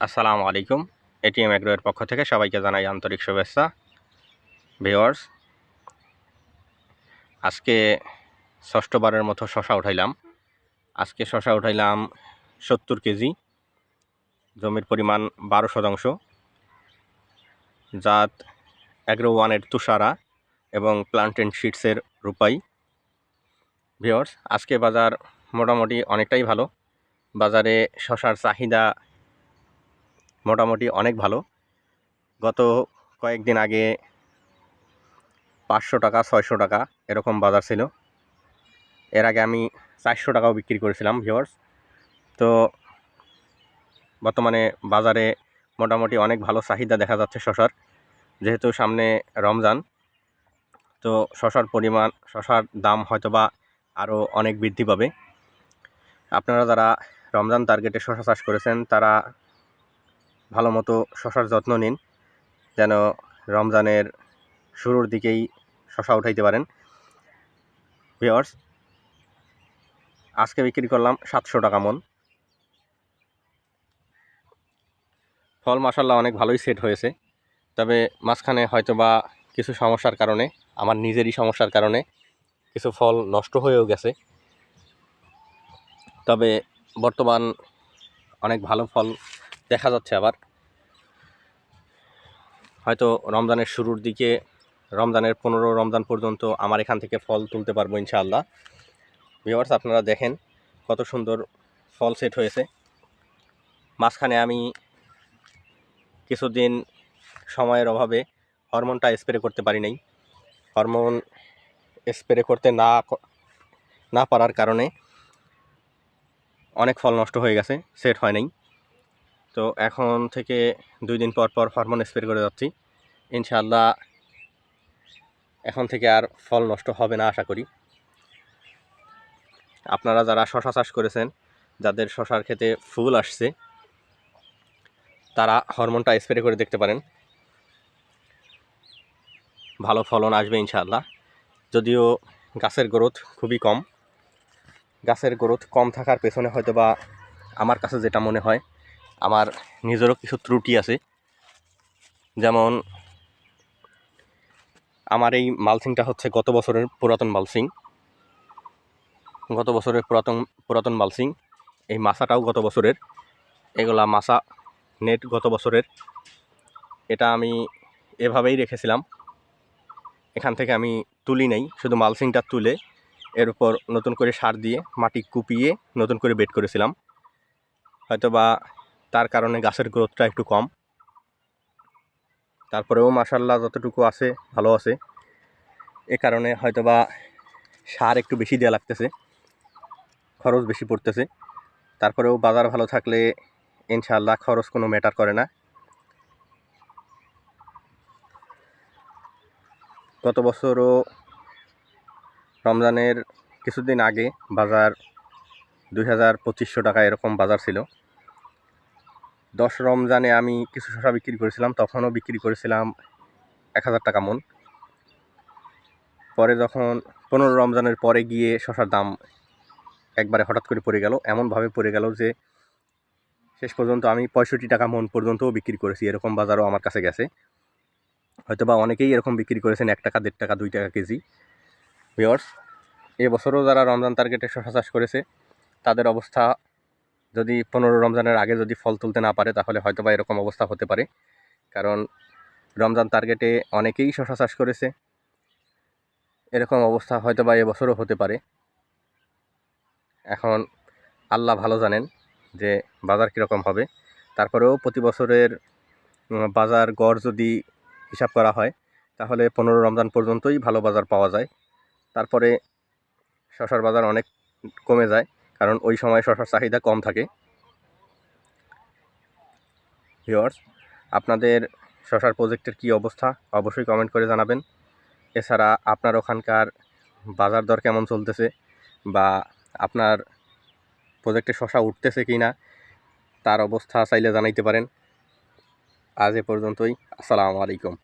আসসালামু আলাইকুম। এটিএম অ্যাগ্রোয়ের পক্ষ থেকে সবাইকে জানাই আন্তরিক শুভেচ্ছা। ভিওয়ার্স আজকে ষষ্ঠবারের মতো শশা উঠাইলাম। আজকে শশা উঠাইলাম সত্তর কেজি। জমির পরিমাণ বারো শতাংশ। জাত অ্যাগ্রো ওয়ানের তুষারা এবং প্লান্টেন শিটসের রূপাই। ভিওর্স আজকে বাজার মোটামুটি অনেকটাই ভালো। বাজারে শশার চাহিদা মোটামুটি অনেক ভালো। গত কয়েকদিন আগে পাঁচশো টাকা, ছয়শো টাকা এরকম বাজার ছিল। এর আগে আমি চারশো টাকাও বিক্রি করেছিলাম ভিওর্স তো বর্তমানে বাজারে মোটামুটি অনেক ভালো চাহিদা দেখা যাচ্ছে শশার। যেহেতু সামনে রমজান, তো শশার পরিমাণ, শশার দাম হয়তোবা আরও অনেক বৃদ্ধি পাবে। আপনারা যারা রমজান টার্গেটে শশা চাষ করেছেন, তারা ভালো মতো শশার যত্ন নিন, যেন রমজানের শুরুর দিকেই শশা উঠাইতে পারেন। ভিওর্স আজকে বিক্রি করলাম সাতশো টাকা মন। ফল মাসাল্লাহ অনেক ভালোই সেট হয়েছে, তবে মাঝখানে হয়তো বা কিছু সমস্যার কারণে, আমার নিজেরই সমস্যার কারণে কিছু ফল নষ্ট হয়েও গেছে। তবে বর্তমান অনেক ভালো ফল দেখা যাচ্ছে আবার। হয়তো রমজানের শুরুর দিকে, রমজানের পনেরো রমজান পর্যন্ত আমার এখান থেকে ফল তুলতে পারব ইনশাআল্লাহ। ভিওয়ার্স আপনারা দেখেন কত সুন্দর ফল সেট হয়েছে। মাঝখানে আমি কিছুদিন সময়ের অভাবে হরমোনটা স্প্রে করতে পারি নাই। হরমোন স্প্রে করতে না না পারার কারণে অনেক ফল নষ্ট হয়ে গেছে সেট হয় নাই। তো এখন থেকে দুই দিন পর পর হরমোন স্প্রে করে যাচ্ছি। ইনশাআল্লাহ এখন থেকে আর ফল নষ্ট হবে না, আশা করি। আপনারা যারা শশা চাষ করেছেন, যাদের শশার ক্ষেতে ফুল আসছে, তারা হরমোনটা স্প্রে করে দেখতে পারেন। ভালো ফলন আসবে ইনশাআল্লাহ। যদিও গাছের গ্রোথ খুবই কম। গাছের গ্রোথ কম থাকার পেছনে হয়তো বা আমার কাছে যেটা মনে হয় আমার নিজেরও কিছু ত্রুটি আছে। যেমন, আমার এই মালসিংটা হচ্ছে গত বছরের পুরাতন মালসিং গত বছরের পুরাতন পুরাতন মালসিং এই মাসাটাও গত বছরের। এগুলা মাসা নেট গত বছরের। এটা আমি এভাবেই রেখেছিলাম। এখান থেকে আমি তুলি নেই, শুধু মালসিংটা তুলে এর উপর নতুন করে সার দিয়ে, মাটি কুপিয়ে নতুন করে বেড করেছিলাম। হয়তো বা তার কারণে গাছের গ্রোথটা একটু কম। তারপরেও মাসাল্লাহ যতটুকু আছে, ভালো আছে। এ কারণে হয়তো বা সার একটু বেশি দেওয়া লাগতেছে। খরচ বেশি পড়তেছে। তারপরেও বাজার ভালো থাকলে ইনশাআল্লাহ খরচ কোনো ম্যাটার করে না। গত বছরও রমজানের কিছুদিন আগে বাজার দুই হাজার পঁচিশশো টাকা এরকম বাজার ছিল। দশ রমজানে আমি কিছু শশা বিক্রি করেছিলাম, তখনও বিক্রি করেছিলাম এক হাজার টাকা মন। পরে যখন পনেরো রমজানের পরে গিয়ে শশার দাম একবারে হঠাৎ করে পড়ে গেল, এমনভাবে পড়ে গেল যে শেষ পর্যন্ত আমি পঁয়ষট্টি টাকা মন পর্যন্তও বিক্রি করেছি, এরকম বাজারও আমার কাছে গেছে। হয়তো বা অনেকেই এরকম বিক্রি করেছেন, এক টাকা, দেড় টাকা, দুই টাকা কেজি। ভিওর্স এবছরও যারা রমজান টার্গেটে শশা চাষ করেছে, তাদের অবস্থা যদি পনেরো রমজানের আগে যদি ফল তুলতে না পারে, তাহলে হয়তো বা এরকম অবস্থা হতে পারে। কারণ রমজান টার্গেটে অনেকেই শশা চাষ করেছে। এরকম অবস্থা হয়তো বা এবছরও হতে পারে। এখন আল্লাহ ভালো জানেন যে বাজার কীরকম হবে। তারপরেও প্রতি বছরের বাজার গড় যদি হিসাব করা হয়, তাহলে পনেরো রমজান পর্যন্তই ভালো বাজার পাওয়া যায়। তারপরে শশার বাজার অনেক কমে যায়। কারণ ওই সময় শশার চাহিদা কম থাকে। ভিওর্স আপনাদের শশার প্রজেক্টের কি অবস্থা, অবশ্যই কমেন্ট করে জানাবেন। এছাড়া আপনার ওখানকার বাজার দর কেমন চলতেছে বা আপনার প্রজেক্টে শশা উঠতেছে কি না, তার অবস্থা চাইলে জানাইতে পারেন। আজ এ পর্যন্তই, আসসালামু আলাইকুম।